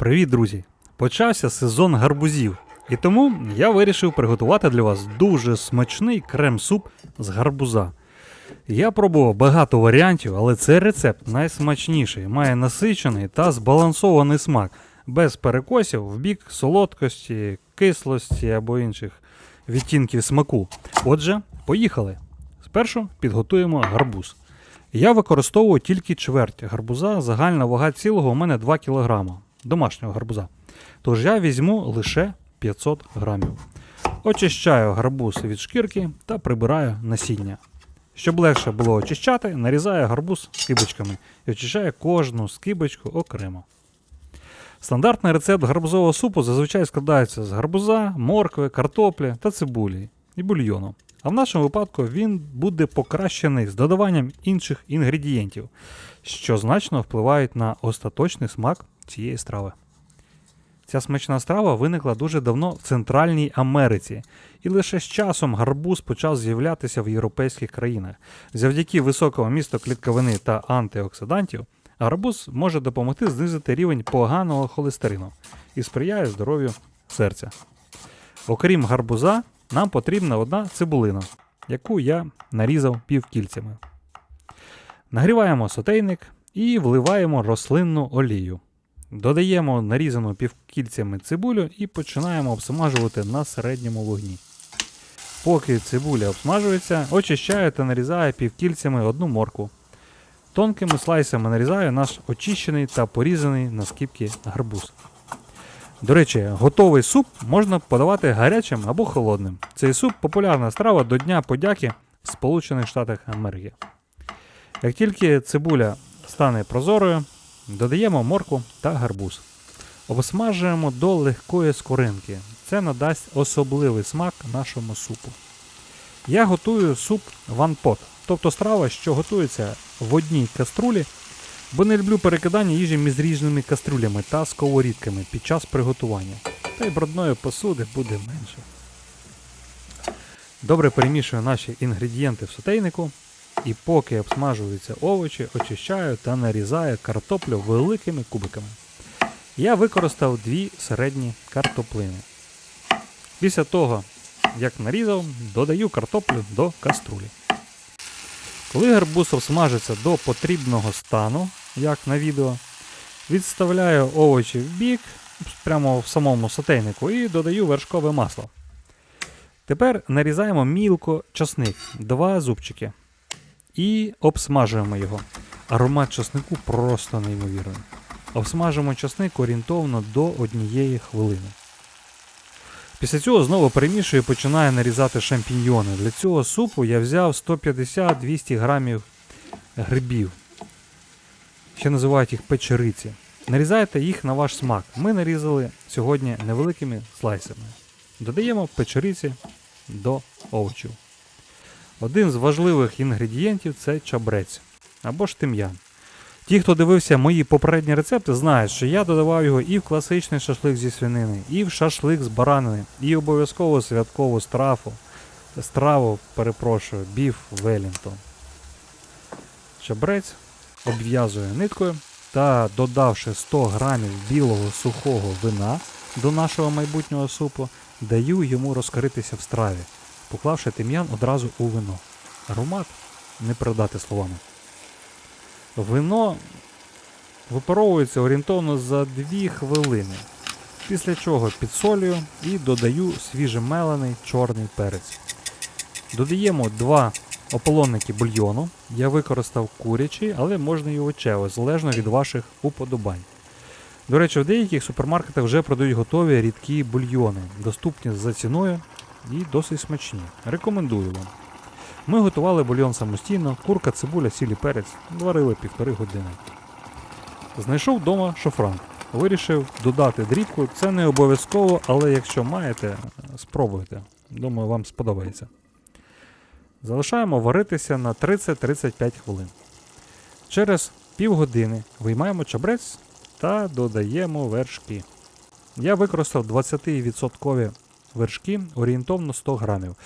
Привіт, друзі! Почався сезон гарбузів, і тому я вирішив приготувати для вас дуже смачний крем-суп з гарбуза. Я пробував багато варіантів, але цей рецепт найсмачніший, має насичений та збалансований смак, без перекосів в бік солодкості, кислості або інших відтінків смаку. Отже, поїхали. Спершу підготуємо гарбуз. Я використовую тільки чверть гарбуза, загальна вага цілого у мене 2 кг домашнього гарбуза. Тож я візьму лише 500 грамів. Очищаю гарбуз від шкірки та прибираю насіння. Щоб легше було очищати, нарізаю гарбуз скибочками і очищаю кожну скибочку окремо. Стандартний рецепт гарбузового супу зазвичай складається з гарбуза, моркви, картоплі та цибулі і бульйону. А в нашому випадку він буде покращений з додаванням інших інгредієнтів, що значно впливають на остаточний смак цієї страви. Ця смачна страва виникла дуже давно в Центральній Америці, і лише з часом гарбуз почав з'являтися в європейських країнах. Завдяки високому місту клітковини та антиоксидантів, гарбуз може допомогти знизити рівень поганого холестерину і сприяє здоров'ю серця. Окрім гарбуза, нам потрібна одна цибулина, яку я нарізав півкільцями. Нагріваємо сотейник і вливаємо рослинну олію. Додаємо нарізану півкільцями цибулю і починаємо обсмажувати на середньому вогні. Поки цибуля обсмажується, очищаю та нарізаю півкільцями одну морку. Тонкими слайсами нарізаю наш очищений та порізаний на скибки гарбуз. До речі, готовий суп можна подавати гарячим або холодним. Цей суп популярна страва до Дня подяки в Сполучених Штатах Америки. Як тільки цибуля стане прозорою, додаємо морку та гарбуз. Обсмажуємо до легкої скоринки. Це надасть особливий смак нашому супу. Я готую суп ванпот, тобто страва, що готується в одній каструлі, бо не люблю перекидання їжі між різними кастрюлями та сковорідками під час приготування. Та й брудної посуди буде менше. Добре перемішую наші інгредієнти в сотейнику. І поки обсмажуються овочі, очищаю та нарізаю картоплю великими кубиками. Я використав дві середні картоплини. Після того, як нарізав, додаю картоплю до каструлі. Коли гарбуз обсмажиться до потрібного стану, як на відео, відставляю овочі в бік, прямо в самому сотейнику, і додаю вершкове масло. Тепер нарізаємо мілко часник, два зубчики. І обсмажуємо його. Аромат часнику просто неймовірний. Обсмажимо часник орієнтовно до однієї хвилини. Після цього знову перемішую і починаю нарізати шампіньйони. Для цього супу я взяв 150-200 грамів грибів. Ще називають їх печериці. Нарізайте їх на ваш смак. Ми нарізали сьогодні невеликими слайсами. Додаємо печериці до овочів. Один з важливих інгредієнтів це чабрець або ж тим'ян. Ті, хто дивився мої попередні рецепти, знають, що я додавав його і в класичний шашлик зі свинини, і в шашлик з баранини, і обов'язково святкову страву, страву, перепрошую, біф Велінгтон. Чабрець обв'язую ниткою та додавши 100 грамів білого сухого вина до нашого майбутнього супу, даю йому розкритися в страві поклавши тим'ян одразу у вино. Аромат не передати словами. Вино випаровується орієнтовно за 2 хвилини. Після чого підсолюю і додаю свіжемелений чорний перець. Додаємо 2 ополонники бульйону. Я використав курячий, але можна і овочевий, залежно від ваших уподобань. До речі, в деяких супермаркетах вже продають готові рідкі бульйони, доступні за ціною і досить смачні. Рекомендую вам. Ми готували бульйон самостійно, курка, цибуля, сілі перець, варили півтори години. Знайшов вдома шофран. Вирішив додати дрібку. Це не обов'язково, але якщо маєте, спробуйте. Думаю, вам сподобається. Залишаємо варитися на 30-35 хвилин. Через півгодини виймаємо чабрець та додаємо вершки. Я використав 20% вершки орієнтовно 100 грамів,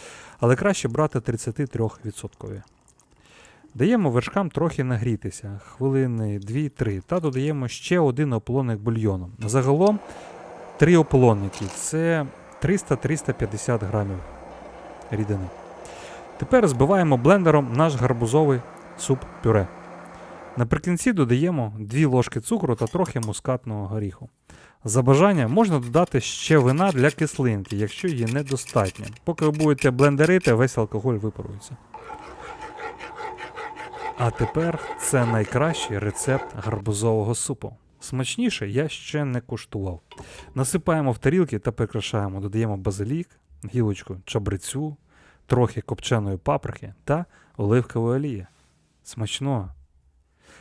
але краще брати 33%. Даємо вершкам трохи нагрітися, хвилини 2-3, та додаємо ще один ополонник бульйону. Загалом три ополонники це 300-350 грамів рідини. Тепер збиваємо блендером наш гарбузовий суп-пюре. Наприкінці додаємо 2 ложки цукру та трохи мускатного горіху. За бажанням можна додати ще вина для кислинки, якщо її недостатньо. Поки ви будете блендерити, весь алкоголь випарується. А тепер це найкращий рецепт гарбузового супу. Смачніше я ще не куштував. Насипаємо в тарілки та прикрашаємо. Додаємо базилік, гілочку чабрецю, трохи копченої паприки та оливкової олії. Смачного!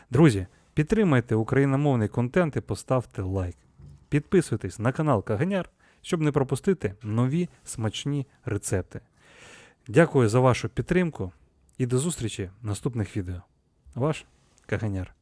Друзі, підтримайте україномовний контент і поставте лайк. Підписуйтесь на канал Каганяр, щоб не пропустити нові смачні рецепти. Дякую за вашу підтримку і до зустрічі в наступних відео. Ваш Каганяр.